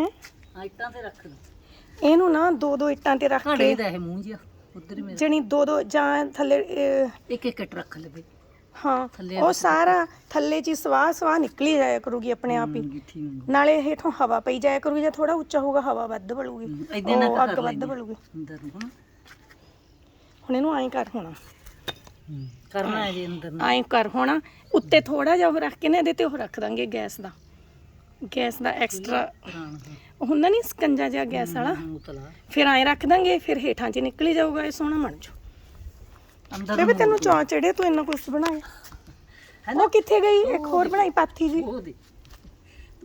ਹੈ। ਆ ਇੱਟਾਂ ਤੇ ਰੱਖ ਲਓ। ਇਹਨੂੰ ਨਾ ਦੋ ਦੋ ਇੱਟਾਂ ਤੇ ਰੱਖ ਘੜੇ ਕੇ ਦਾ ਇਹ ਮੂੰਹ ਜਿਹਾ ਉਧਰ ਹੀ ਮੇਰਾ। ਜਣੀ ਦੋ ਦੋ ਜਾਂ ਥੱਲੇ ਅਹ, ਇੱਕ ਇੱਕ ਇੱਟ ਰੱਖ ਲਵੇ। ਹਾਂ ਥੱਲੇ ਉਹ ਸਾਰਾ ਥੱਲੇ ਹੀ ਸਵਾਹ ਸਵਾਹ ਨਿਕਲੀ ਜਾਇਆ ਕਰੂਗੀ ਆਪਣੇ ਆਪ ਹੀ। ਗਿੱਠੀ ਨੂੰ ਨਾਲੇ ਹੇਠੋਂ ਹਵਾ ਪਈ ਜਾਇਆ ਕਰੂਗੀ ਜੇ ਥੋੜਾ ਉੱਚਾ ਹੋਊਗਾ ਹਵਾ ਵੱਧ ਬਲੂਗੀ ਹਮ, ਏਦਾਂ ਨਾ ਉਹ ਕਰ ਅੱਗ ਵੱਧ ਲੈਂਦੀ। ਬਲੂਗੀ ਅੰਦਰ ਨੂੰ ਹਨਾ। ਹੁਣ ਇਹਨੂੰ ਐਂ ਕਰ ਹੋਣਾ। ਕਰਨਾ ਹੈ ਜੀ ਅੰਦਰ ਨੂੰ। ਐਂ ਕਰ ਹੋਣਾ। ਉੱਤੇ ਥੋੜਾ ਜਿਹਾ ਉਹ ਰੱਖ ਕੇ ਨਾ ਇਹਦੇ ਤੇ ਉਹ ਰੱਖ ਦਾਂਗੇ ਗੈਸ ਦਾ। ਗੈਸ ਦਾ ਐਕਸਟਰਾ ਉਹ ਹੁੰਦਾ ਨਹੀਂ ਸਕੰਜਾ ਜਿਹਾ ਗੈਸ ਵਾਲਾ? ਫਿਰ ਐਂ ਰੱਖ ਦਾਂਗੇ ਫਿਰ ਹੇਠਾਂ 'ਚ ਨਿਕਲੀ ਜਾਊਗਾ ਇਹ ਸੋਹਣਾ ਬਣ ਜੂ। ਅੰਦਰ ਬੇਬੇ ਤੈਨੂੰ ਚਾਅ ਚੜੇ ਤੂੰ ਇੰਨਾ ਕੁਛ ਬਣਾਇਆ। ਉਹ ਕਿੱਥੇ ਗਈ? ਇੱਕ ਹੋਰ ਬਣਾਈ ਪਾਥੀ ਜੀ। ਉਹ ਦੇ।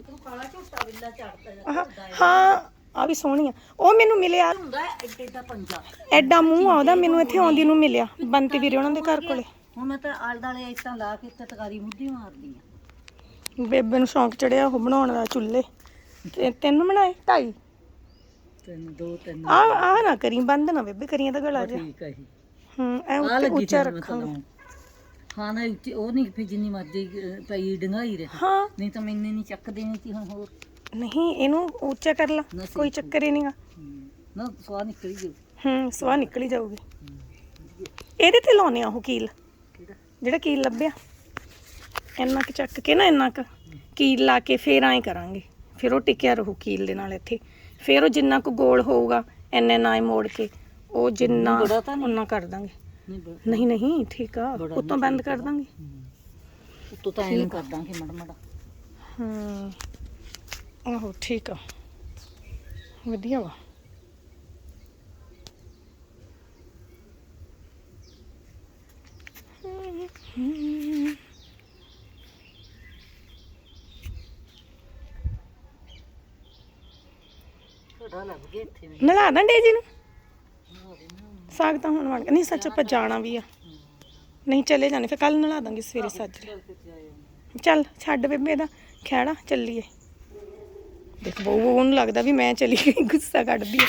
ਤੂੰ ਕਾਲਾ ਝੋਟਾ ਬਿੱਲਾ ਚੜਦਾ ਆਹ, ਹਾਂ। ਆ ਵੀ ਸੋਹਣੀ ਆ। ਉਹ ਮੈਨੂੰ ਮਿਲਿਆ। ਹੁੰਦਾ ਐਡੇ ਦਾ ਪੰਜਾ। ਐਡਾ ਮੂੰਹ ਆ ਉਹਦਾ ਮੈਨੂੰ ਇੱਥੇ ਆਉਂਦੀ ਨੂੰ ਮਿਲਿਆ ਬੰਤੀ ਵੀਰੇ ਉਹਨਾਂ ਦੇ ਘਰ ਕੋਲੇ। ਹੁਣ ਮੈਂ ਤਾਂ ਆਲ ਦਾਲੇ ਇੱਟਾਂ ਲਾ ਕੇ ਤੇ ਤਕਾਰੀ ਮੁੱਢੀ ਮਾਰਦੀ ਆ ਬੇਬੇ ਨੂੰ ਸ਼ੌਂਕ ਚੜਿਆ ਉਹ ਬਣਾਉਣ ਦਾ ਚੁੱਲ੍ਹੇ। ਤੇ ਤਿੰਨ ਬਣਾਏ? ਢਾਈ? ਤਿੰਨ ਦੋ ਤਿੰਨ। ਆ ਆ ਨਾ ਕਰੀ ਬੰਦ ਨਾ ਬੇਬੇ ਕਰੀਆਂ ਤਾਂ ਗਲਾ ਜਾ ਠੀਕ ਹੈ ਜੀ। ਹੂੰ ਐ ਆ ਉੱਤੇ ਲੱਗੀ ਉੱਚਾ ਤੇ ਮੈਂ ਰੱਖਾਂਗੇ। ਤਾਂ ਹਾਂ ਨਾ ਉੱਚੀ ਉਹ ਨਹੀਂ ਫਿਰ ਜਿੰਨੀ ਮਰਜ਼ੀ ਅਹ, ਪਈ ਡੰਗਾਈ ਰਹੇ ਹਾਂ। ਨਹੀਂ ਤਾਂ ਮੈਨੇ ਨਹੀਂ ਚੱਕ ਦੇਣੀ ਸੀ ਹੁਣ ਹੋਰ। ਨਹੀਂ ਇਹਨੂੰ ਉੱਚਾ ਕਰ ਲਾ ਨਾ ਕੋਈ ਚੱਕਰ ਹੀ ਨਹੀਂਗਾ ਹਮ, ਨਾ ਸਵਾਹ ਨਿਕਲੀ ਜੋ ਹੂੰ ਸਵਾਹ ਨਿਕਲੀ ਜਾਊਗੀ। ਇਹਦੇ ਤੇ ਲਾਉਨੇ ਆ ਉਹ ਕੀਲ। ਕਿਹੜਾ? ਜਿਹੜਾ ਕੀਲ ਲੱਭਿਆ। ਇੰਨਾ ਕੁ ਚੱਕ ਕੇ ਨਾ ਇੰਨਾ ਕੁ ਕੀਲ ਲਾ ਕੇ ਫੇਰ ਐਂ ਕਰਾਂਗੇ। ਫਿਰ ਉਹ ਟਿਕਿਆ ਰਹੂ ਕੀਲ ਦੇ ਨਾਲ ਇੱਥੇ। ਫਿਰ ਉਹ ਜਿੰਨਾ ਕੁ ਗੋਲ ਹੋਊਗਾ ਇੰਨੇ ਨਾ ਹੀ ਮੋੜ ਕੇ ਉਹ ਜਿੰਨਾ। ਉਹਨਾਂ ਕਰ ਦਾਂਗੇ। ਨਹੀਂ ਨਹੀਂ ਠੀਕ ਆ ਉਤੋਂ ਬੰਦ ਕਰ ਦਾਂਗੇ। ਉੱਤੋਂ ਤਾਂ ਐਂ ਕਰ ਦਾਂਗੇ ਮੜ ਮੜਾ। ਹੂੰ। ਆਹੋ ਠੀਕ ਆ। ਵਧੀਆ ਵਾ। ਥੋੜਾ ਲੱਗ ਗਿਆ ਇੱਥੇ ਵੀ ਨਲਾ ਦਾਂ ਡੇਜੀ ਨੂੰ ਸਾਗ ਤਾਂ ਹੁਣ ਬਣ ਗਿਆ ਨਹੀਂ, ਸੱਚ ਆਪਾਂ ਜਾਣਾ ਵੀ ਆ। ਨਹੀਂ, ਚਲੇ ਜਾਣੇ, ਫਿਰ ਕੱਲ ਨਲਾ ਦਾਂਗੇ ਸਵੇਰੇ ਸਾਜਰੇ ਚੱਲ, ਛੱਡ ਬੇਬੇ ਦਾ ਖਹਿੜਾ, ਚੱਲੀਏ। ਦੇਖ ਬਹੂ ਉਹਨੂੰ ਲੱਗਦਾ ਵੀ ਮੈਂ ਚਲੀ ਗਈ, ਗੁੱਸਾ ਕੱਢਦੀ ਆ।